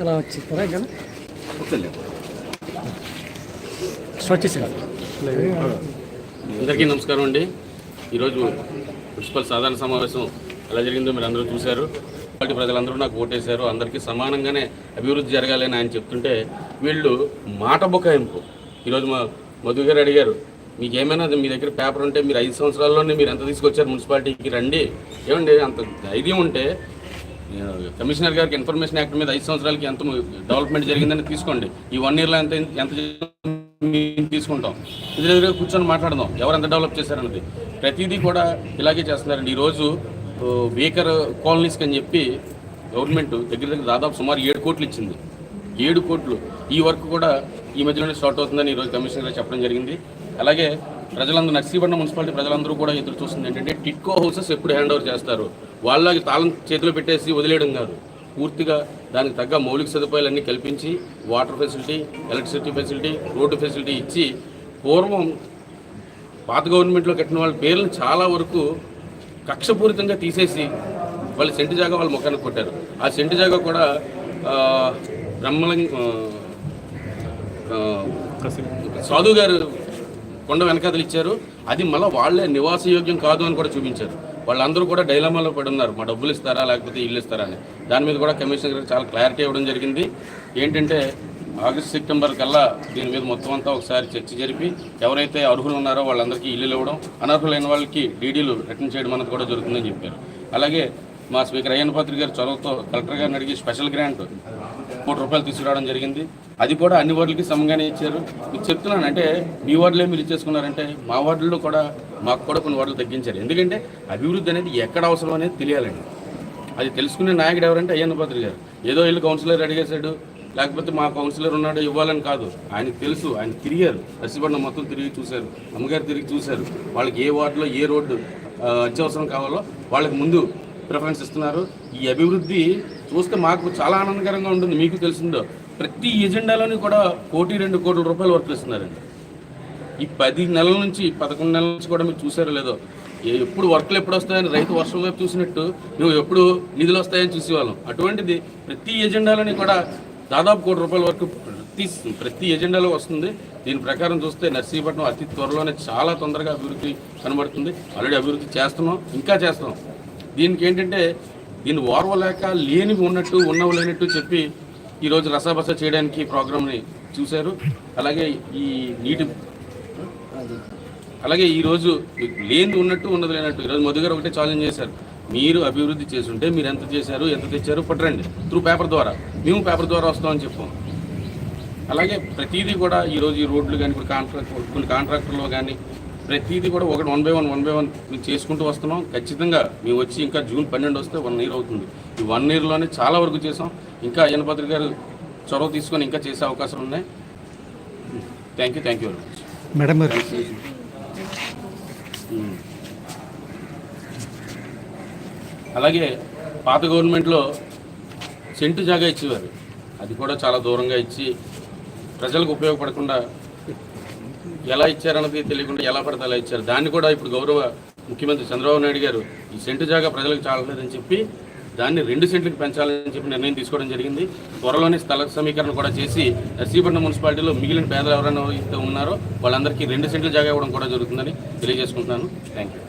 ఎలా వచ్చింది? అందరికీ నమస్కారం అండి. ఈరోజు మున్సిపల్ సాధారణ సమావేశం ఎలా జరిగిందో మీరు అందరూ చూశారు. పార్టీ ప్రజలందరూ నాకు ఓటేశారు. అందరికీ సమానంగానే అభివృద్ధి జరగాలని ఆయన చెప్తుంటే వీళ్ళు మాట బుకాయింపు. ఈరోజు మా మధు గారు అడిగారు మీకు ఏమైనా మీ దగ్గర పేపర్ ఉంటే మీరు ఐదు సంవత్సరాల్లోనే మీరు ఎంత తీసుకొచ్చారు మున్సిపాలిటీకి రండి? ఏమండి అంత ధైర్యం ఉంటే కమిషనర్ గారికి ఇన్ఫర్మేషన్ యాక్ట్ మీద ఐదు సంవత్సరాలకి ఎంత డెవలప్మెంట్ జరిగిందని తీసుకోండి. ఈ వన్ ఇయర్లో ఎంత ఎంత తీసుకుంటాం. ఇది దగ్గర కూర్చొని మాట్లాడదాం. ఎవరు ఎంత డెవలప్ చేశారన్నది. ప్రతిదీ కూడా ఇలాగే చేస్తున్నారండి. ఈరోజు బేకర్ కాలనీస్కి అని చెప్పి గవర్నమెంట్ దగ్గర దగ్గర దాదాపు సుమారు ఏడు కోట్లు ఇచ్చింది. ఏడు కోట్లు. ఈ వర్క్ కూడా ఈ మధ్యలోనే స్టార్ట్ అవుతుందని ఈరోజు కమిషనర్ గారు చెప్పడం జరిగింది. అలాగే ప్రజలందరూ నర్సీపట్నం మున్సిపాలిటీ ప్రజలందరూ కూడా ఎదురు చూస్తుంది ఏంటంటే టిట్కో హౌసెస్ ఎప్పుడు హ్యాండ్ ఓవర్ చేస్తారు? వాళ్ళకి తాళం చేతిలో పెట్టేసి వదిలేయడం కాదు. పూర్తిగా దానికి తగ్గ మౌలిక సదుపాయాలన్నీ కల్పించి water facility electricity facility road facility ఇచ్చి పూర్వం పాత గవర్నమెంట్లో కట్టిన వాళ్ళ పేర్లను చాలా వరకు కక్షపూరితంగా తీసేసి వాళ్ళ సెంటు జాగా వాళ్ళ ముఖానికి కొట్టారు. ఆ సెంటు జాగా కూడా బ్రహ్మలింగ సాధు గారు కొండ వెనకాతలు ఇచ్చారు. అది మళ్ళీ వాళ్ళే నివాసయోగ్యం కాదు అని కూడా చూపించారు. వాళ్ళందరూ కూడా డైలమాలో పడి ఉన్నారు. మా డబ్బులు ఇస్తారా లేకపోతే ఇల్లు ఇస్తారా అని. దాని మీద కూడా కమిషనర్ చాలా క్లారిటీ ఇవ్వడం జరిగింది. ఏంటంటే ఆగస్ట్ సెప్టెంబర్ కల్లా దీని మీద మొత్తం అంతా ఒకసారి చర్చ జరిపి ఎవరైతే అర్హులు ఉన్నారో వాళ్ళందరికీ ఇల్లులు ఇవ్వడం అనర్హులైన వాళ్ళకి డీడీలు రిటర్న్ చేయడం అనేది కూడా జరుగుతుందని చెప్పారు. అలాగే మా స్పీకర్ అయ్యన్నపాత్రి గారు చొరవతో కలెక్టర్ గారిని అడిగి స్పెషల్ గ్రాంట్ కోటి రూపాయలు తీసుకురావడం జరిగింది. అది కూడా అన్ని వార్డులకి సమంగానే ఇచ్చారు. మీకు చెప్తున్నాను అంటే మీ వార్డులే మీరు ఇచ్చేసుకున్నారంటే మా వార్డుల్లో కూడా మాకు కూడా కొన్ని వార్డులు తగ్గించారు. ఎందుకంటే అభివృద్ధి అనేది ఎక్కడ అవసరం అనేది తెలియాలండి. అది తెలుసుకునే నాయకుడు ఎవరంటే అయ్యన్న పాత్రి గారు. ఏదో వీళ్ళు కౌన్సిలర్ అడిగేశాడు. లేకపోతే మా కౌన్సిలర్ ఉన్నాడు ఇవ్వాలని కాదు. ఆయనకు తెలుసు ఆయన తిరిగారు. నర్సీపట్నం మొత్తం తిరిగి చూశారు. అమ్మగారు తిరిగి చూశారు. వాళ్ళకి ఏ వార్డులో ఏ రోడ్డు అత్యవసరం కావాలో వాళ్ళకి ముందు ప్రిఫరెన్స్ ఇస్తున్నారు. ఈ అభివృద్ధి చూస్తే మాకు చాలా ఆనందకరంగా ఉంటుంది. మీకు తెలిసిందో ప్రతి ఎజెండాలోని కూడా కోటి రెండు కోట్ల రూపాయలు వర్క్ ఇస్తున్నారండి ఈ పది నెలల నుంచి పదకొండు నెలల నుంచి కూడా మీరు చూసారో లేదో ఎప్పుడు వర్క్లు ఎప్పుడు వస్తాయని రైతు వర్షం వైపు చూసినట్టు నువ్వు ఎప్పుడు నిధులు వస్తాయని చూసేవాళ్ళం. అటువంటిది ప్రతి ఎజెండాలోని కూడా దాదాపు కోటి రూపాయల వరకు ప్రతి ప్రతి ఎజెండాలో వస్తుంది. దీని ప్రకారం చూస్తే నర్సీపట్నం అతి త్వరలోనే చాలా తొందరగా అభివృద్ధి కనబడుతుంది. ఆల్రెడీ అభివృద్ధి చేస్తున్నాం ఇంకా చేస్తున్నాం. దీనికి ఏంటంటే దీన్ని ఓర్వలేక లేనివి ఉన్నట్టు ఉన్నవి లేనట్టు చెప్పి ఈరోజు రసాబస చేయడానికి ప్రోగ్రామ్ని చూశారు. అలాగే ఈ నీటి అలాగే ఈరోజు లేని లేనిది ఉన్నట్టు ఉన్నది లేనట్టు ఈరోజు మధు గారు ఒకటే ఛాలెంజ్ చేశారు. మీరు అభివృద్ధి చేస్తుంటే మీరు ఎంత చేశారు ఎంత తెచ్చారు పట్టరండి. త్రూ పేపర్ ద్వారా. మేము పేపర్ ద్వారా వస్తామని చెప్పాం. అలాగే ప్రతిదీ కూడా ఈరోజు ఈ రోడ్లు కానీ ఇప్పుడు కాంట్రాక్ట్ కొన్ని కాంట్రాక్టర్లో కానీ ప్రతిదీ కూడా ఒకటి one by one one by one మేము చేసుకుంటూ వస్తున్నాం. ఖచ్చితంగా మేము వచ్చి ఇంకా జూన్ పన్నెండు వస్తే వన్ ఇయర్ అవుతుంది. ఈ వన్ ఇయర్లోనే చాలా వరకు చేసాం. ఇంకా అయ్యనపత్రి గారు చొరవ తీసుకొని ఇంకా చేసే అవకాశాలు ఉన్నాయి. Thank you thank you very much madam గారు. ఉమ్. అలాగే పాత గవర్నమెంట్లో సెంటు జాగా ఇచ్చేవారు. అది కూడా చాలా దూరంగా ఇచ్చి ప్రజలకు ఉపయోగపడకుండా ఎలా ఇచ్చారన్నది తెలియకుండా ఎలా పడితే అలా ఇచ్చారు. దాన్ని కూడా ఇప్పుడు గౌరవ ముఖ్యమంత్రి చంద్రబాబు నాయుడు గారు ఈ సెంటు జాగా ప్రజలకు చాలలేదని చెప్పి దాన్ని రెండు సెంట్లకు పెంచాలని చెప్పి నిర్ణయం తీసుకోవడం జరిగింది. త్వరలోనే స్థల సమీకరణ కూడా చేసి నర్సీపట్నం మున్సిపాలిటీలో మిగిలిన పేదలు ఎవరైనా ఉన్నారో వాళ్ళందరికీ రెండు సెంట్ల జాగా ఇవ్వడం కూడా జరుగుతుందని తెలియజేసుకుంటున్నాను. Thank you